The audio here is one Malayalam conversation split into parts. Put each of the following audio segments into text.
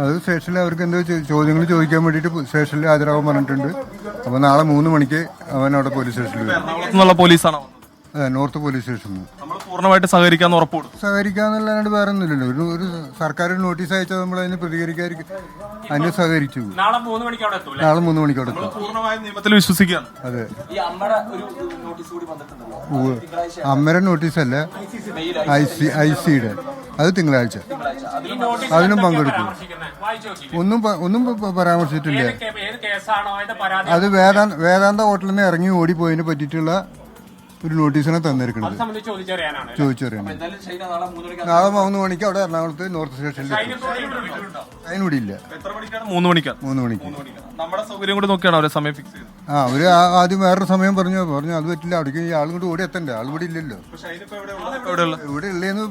അത് സ്റ്റേഷനിൽ അവർക്ക് എന്തോ ചോദ്യങ്ങൾ ചോദിക്കാൻ വേണ്ടിയിട്ട് സ്റ്റേഷനിൽ ഹാജരാകാൻ പറഞ്ഞിട്ടുണ്ട്. അപ്പോൾ നാളെ മൂന്ന് മണിക്ക് അവൻ അവിടെ പോലീസ് സ്റ്റേഷനിൽ പോലീസാണോ അതെ നോർത്ത് പോലീസ് സ്റ്റേഷനിൽ പൂർണമായിട്ട് സഹകരിക്കാന്ന് ഉറപ്പ് കൊടുത്തു സഹകരിക്കാന്നല്ലാണ്ട് വേറെ ഒന്നുമില്ലല്ലോ. ഒരു ഒരു സർക്കാർ നോട്ടീസ് അയച്ചാൽ നമ്മൾ അതിന് പ്രതികരിക്കാതിരിക്കും അതിന് സഹകരിച്ചു. നാളെ മൂന്ന് മണിക്ക് അവിടെ നാളെ മൂന്ന് നിയമത്തിൽ വിശ്വസിക്കുകയാണ്. അതെ. ഈ അമ്മയുടെ ഒരു നോട്ടീസ് കൂടി വന്നിട്ടുണ്ടല്ലോ. ഉവ്വ്. അമ്മയുടെ നോട്ടീസ് അല്ല ഐ സി ഐ സിയുടെ. അത് തിങ്കളാഴ്ച. ഈ നോട്ടീസ് അതിനും പങ്കെടുക്കും. വായിച്ചു നോക്കി ഒന്നും പ- ഒന്നും പ- പരാമർശിച്ചിട്ടില്ല. ഏത് കേ- ഏത് കേസാണോ അതിന്റെ പരാതി? അത് വേദാന്ത വേദാന്ത ഹോട്ടലിൽ നിന്ന് ഇറങ്ങി ഓടിപ്പോയതിനെ പറ്റിയിട്ടുള്ള ഒരു നോട്ടീസിനെ തന്നിരിക്കുന്നത്. ചോദിച്ചറിയണം എന്തായാലും ഷൈന നാളെ മൂന്ന് മണിക്ക് അവിടെ എറണാകുളത്ത് നോർത്ത് സ്റ്റേഷനിൽ അതിനൂടി ഇല്ല. മൂന്ന് മണിക്ക്. മൂന്ന് മണിക്ക് നമ്മുടെ സൗകര്യം കൂടി നോക്കിയാണ് അവരെ സമയം ഫിക്സ് ചെയ്തത്? ആ അവർ ആദ്യം വേറൊരു സമയം പറഞ്ഞു. പറഞ്ഞു അത് പറ്റില്ല. അവിടേക്ക് ഈ ആളും കൂടി ഓടി എത്തണ്ടേ? ആൾ ഇവിടെ ഇല്ലല്ലോ. ഇവിടെ ഉള്ളതെന്ന്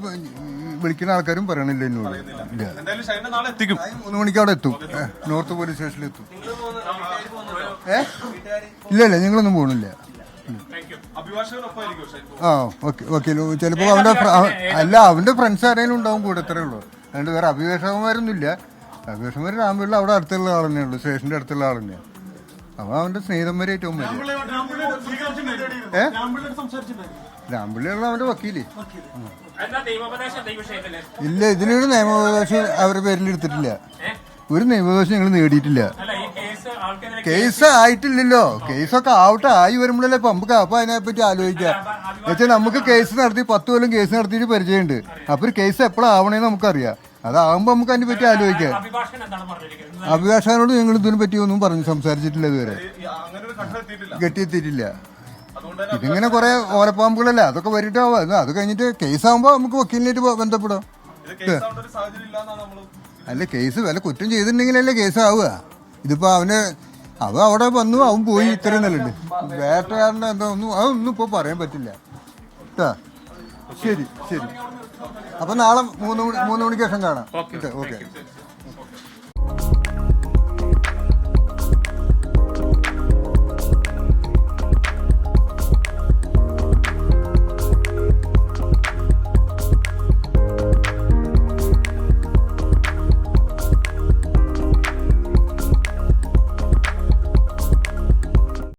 വിളിക്കുന്ന ആൾക്കാരും പറയണില്ല എന്നോട്. ഇല്ല. എന്തായാലും ഷൈന നാളെ എത്തിക്കും. ആ, മൂന്ന് മണിക്ക് അവിടെ എത്തും. നോർത്ത് പോലീസ് സ്റ്റേഷനിൽ എത്തും. ഏ? ഇല്ല ഇല്ല ഞങ്ങളൊന്നും പോകണില്ല ആ ഓക്കെ ഓക്കെ. ചിലപ്പോൾ അവന്റെ അല്ല അവന്റെ ഫ്രണ്ട്സ് ആരെങ്കിലും ഉണ്ടാവും കൂടെ അത്രേ ഉള്ളൂ. അതുകൊണ്ട് വേറെ അഭിവേഷകന്മാരൊന്നും ഇല്ല അഭിഭാഷകന്മാർ രാമപിള്ള അവിടെ അടുത്തുള്ള ആൾ തന്നെയുള്ളൂ സ്റ്റേഷന്റെ അടുത്തുള്ള ആൾ തന്നെയാണ്. അപ്പൊ അവന്റെ സ്നേഹിതന്മാരായിട്ട് ഏറ്റവും വലിയ ഏ? രാമപിള്ളിയുള്ള അവന്റെ വക്കീൽ. ഇല്ല ഇതിനൊരു നിയമോപദേശം അവരുടെ പേരിൽ എടുത്തിട്ടില്ല. ഒരു നിയമോപദേശം ഞങ്ങൾ നേടിയിട്ടില്ല. കേസ് ആയിട്ടില്ലല്ലോ. കേസൊക്കെ ആവട്ടെ ആയി വരുമ്പോഴല്ലേ ഇപ്പൊ നമുക്ക് അപ്പൊ അതിനെപ്പറ്റി ആലോചിക്കാം. എന്നുവെച്ചാൽ നമുക്ക് കേസ് നടത്തി പത്ത് കൊല്ലം കേസ് നടത്തിയിട്ട് പരിചയമുണ്ട്. അപ്പൊ ഒരു കേസ് എപ്പോഴാവണേന്ന് നമുക്കറിയാം. അതാവുമ്പോ നമുക്ക് അതിനെ പറ്റി ആലോചിക്കാം. അഭിഭാഷകൻ എന്താണ് പറഞ്ഞിരിക്കുന്നത്? അഭിഭാഷകനോട് ഞങ്ങൾ ഇതിനെ പറ്റി ഒന്നും പറഞ്ഞു സംസാരിച്ചിട്ടില്ല ഇതുവരെ. കെട്ടിയെത്തിയിട്ടില്ല. ഇതിങ്ങനെ കുറെ ഓരപ്പാമ്പുകളല്ലേ അതൊക്കെ വരിട്ടാവും അത് കഴിഞ്ഞിട്ട് കേസാകുമ്പോ നമുക്ക് വക്കീലിനായിട്ട് ബന്ധപ്പെടാം. ഇത് കേസ് ആവേണ്ട ഒരു സാഹചര്യം ഇല്ലാന്നാണ് നമ്മൾ അല്ല കേസ് വല്ല കുറ്റം ചെയ്തിട്ടുണ്ടെങ്കിലല്ലേ കേസ് ഇതിപ്പോ അവന് അവ അവിടെ വന്നു അവൻ പോയി ഇത്രയും നല്ലുണ്ട് വേട്ടക്കാരന്റെ എന്താ ഒന്നും അതൊന്നും ഇപ്പൊ പറയാൻ പറ്റില്ല. കേട്ടാ ശരി ശരി. അപ്പൊ നാളെ മൂന്ന് മണി മൂന്ന് മണിക്ക് ശേഷം കാണാം. ഓക്കെ.